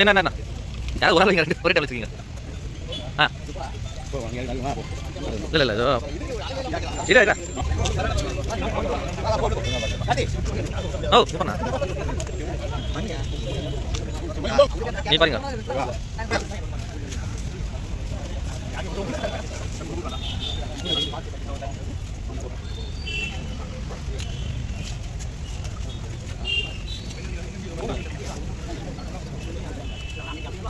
என்ன என்ன யாரும் ஒரு ஆள் ரெண்டு ஒரே டைம் வச்சுக்கீங்க ஆ. இல்லை இல்லை இதோ. இதா இதா ஓ இப்பண்ணா நீ பாருங்க.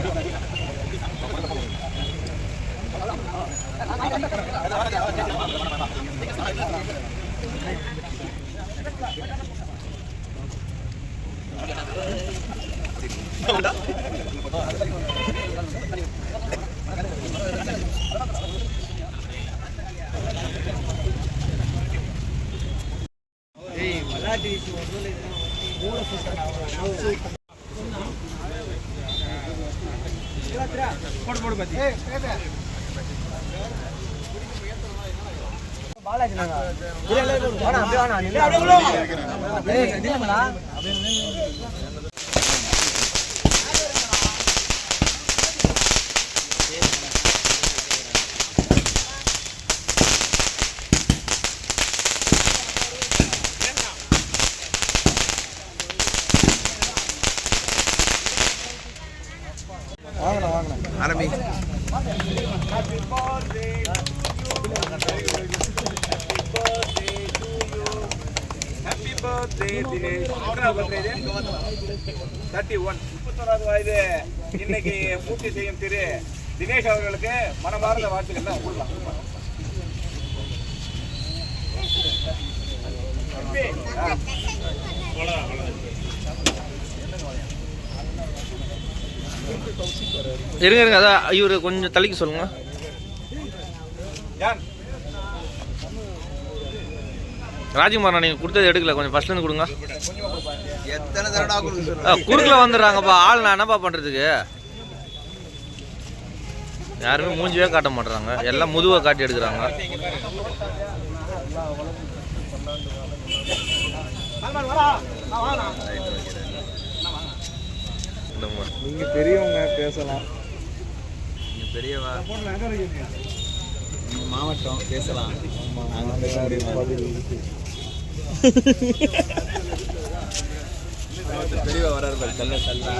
Hey, what are you doing? ஆரம்பி அப்படியே வேணாம் அப்படியே எத்தனாவது அப்படியே இது? தேர்ட்டி ஒன் முப்பத்தோராவது வயது. இன்னைக்கு பூர்த்தி செய்யும் திரு தினேஷ் அவர்களுக்கு மனமார்ந்த வாழ்த்துக்கள் கொடுக்கலாம் ஆ. இருங்க இருங்க அதான் இவர் கொஞ்சம் தள்ளிக்க சொல்லுங்க. ராஜ்குமார் நீங்கள் கொடுத்தது எடுக்கல கொஞ்சம் ஃபர்ஸ்ட்லேருந்து கொடுங்க. குறுக்குல வந்துடுறாங்கப்பா ஆள் நான் என்னப்பா பண்ணுறதுக்கு யாருமே மூஞ்சியே காட்ட மாட்டுறாங்க எல்லாம் முதுவை காட்டி எடுக்கிறாங்க. இந்தம்மா. நீங்க பெரியவங்க பேசலாம். பெரியவா? மாவட்டம் பேசலாம். பெரியவா வராரு பாரு, கல்ல கல்லா